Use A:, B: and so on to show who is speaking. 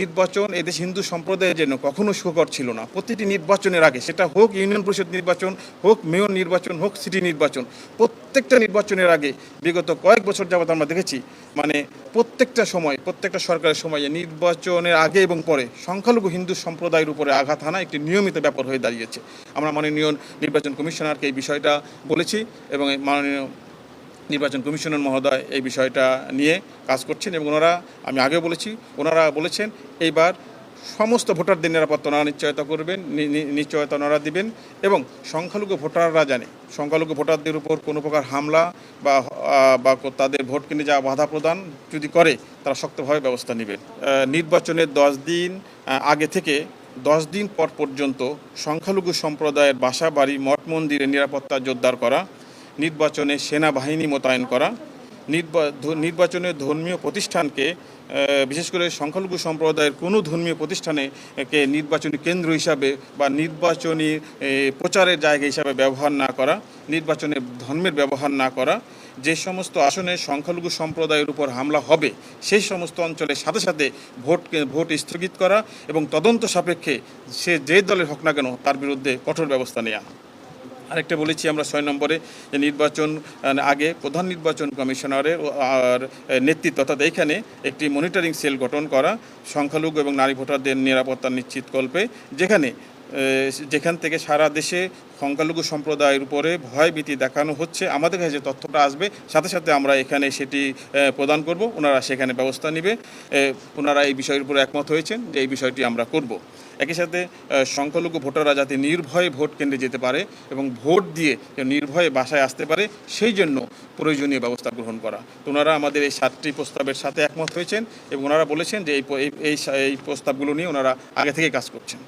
A: নির্বাচন এদেশ হিন্দু সম্প্রদায়ের জন্য কখনো সুখকর ছিল না। প্রতিটি নির্বাচনের আগে সেটা হোক ইউনিয়ন পরিষদ নির্বাচন, হোক মেয়র নির্বাচন, হোক সিটি নির্বাচন, প্রত্যেকটা নির্বাচনের আগে বিগত কয়েক বছর যাবত আমরা দেখেছি মানে প্রত্যেকটা সময়, প্রত্যেকটা সরকারের সময়ে নির্বাচনের আগে এবং পরে সংখ্যালঘু হিন্দু সম্প্রদায়ের উপরে আঘাত হানা একটি নিয়মিত ব্যাপার হয়ে দাঁড়িয়েছে। আমরা মাননীয় নির্বাচন কমিশনারকে এই বিষয়টা বলেছি এবং মাননীয় নির্বাচন কমিশনার মহোদয় এই বিষয়টা নিয়ে কাজ করছেন এবং ওনারা, আমি আগেও বলেছি, ওনারা বলেছেন, এইবার সমস্ত ভোটারদের নিরাপত্তা ওনারা নিশ্চয়তা করবেন নিশ্চয়তা ওনারা দিবেন এবং সংখ্যালঘু ভোটাররা জানে, সংখ্যালঘু ভোটারদের উপর কোনো প্রকার হামলা বা বা তাদের ভোট কিনে যাওয়া বাধা প্রদান যদি করে, তারা শক্তভাবে ব্যবস্থা নেবেন। নির্বাচনের দশ দিন আগে থেকে দশ দিন পর পর্যন্ত সংখ্যালঘু সম্প্রদায়ের বাসা বাড়ি মঠ মন্দিরে নিরাপত্তা জোরদার করা নির্বাচনে সেনাবাহিনী মোতায়েন করা, নির্বা- নির্বাচনে ধর্মীয় প্রতিষ্ঠানকে বিশেষ করে সংখ্যালঘু সম্প্রদায়ের কোনো ধর্মীয় প্রতিষ্ঠানে কে নির্বাচনী কেন্দ্র হিসাবে বা নির্বাচনী প্রচারের জায়গা হিসাবে ব্যবহার না করা, নির্বাচনে ধর্মের ব্যবহার না করা, যে সমস্ত আসনে সংখ্যালঘু সম্প্রদায়ের উপর হামলা হবে, সেই সমস্ত অঞ্চলের সাথে সাথে ভোট ভোট স্থগিত করা এবং তদন্ত সাপেক্ষে সে যে দলের হোক না কেন, তার বিরুদ্ধে কঠোর ব্যবস্থা নেওয়া আরেকটা বলেছি আমরা ছয় নম্বরে যে নির্বাচন আগে প্রধান নির্বাচন কমিশনারের আর নেতৃত্ব, অর্থাৎ এইখানে একটি মনিটরিং সেল গঠন করা, সংখ্যালঘু এবং নারী ভোটারদের নিরাপত্তা নিশ্চিত কল্পে, যেখানে যেখান থেকে সারা দেশে সংখ্যালঘু সম্প্রদায়ের উপরে ভয় ভীতি দেখানো হচ্ছে, আমাদের কাছে যে তথ্যটা আসবে, সাথে সাথে আমরা এখানে সেটি প্রদান করব। ওনারা সেখানে ব্যবস্থা নেবে। ওনারা এই বিষয়ের উপর একমত হয়েছেন যে এই বিষয়টি আমরা করব। একই সাথে সংখ্যালঘু ভোটাররা যাতে নির্ভয়ে ভোট কেন্দ্রে যেতে পারে এবং ভোট দিয়ে নির্ভয়ে বাসায় আসতে পারে, সেই জন্য প্রয়োজনীয় ব্যবস্থা গ্রহণ করা। তো ওনারা আমাদের এই সাতটি প্রস্তাবের সাথে একমত হয়েছেন এবং ওনারা বলেছেন যে এই এই প্রস্তাবগুলো নিয়ে ওনারা আগে থেকে কাজ করছেন।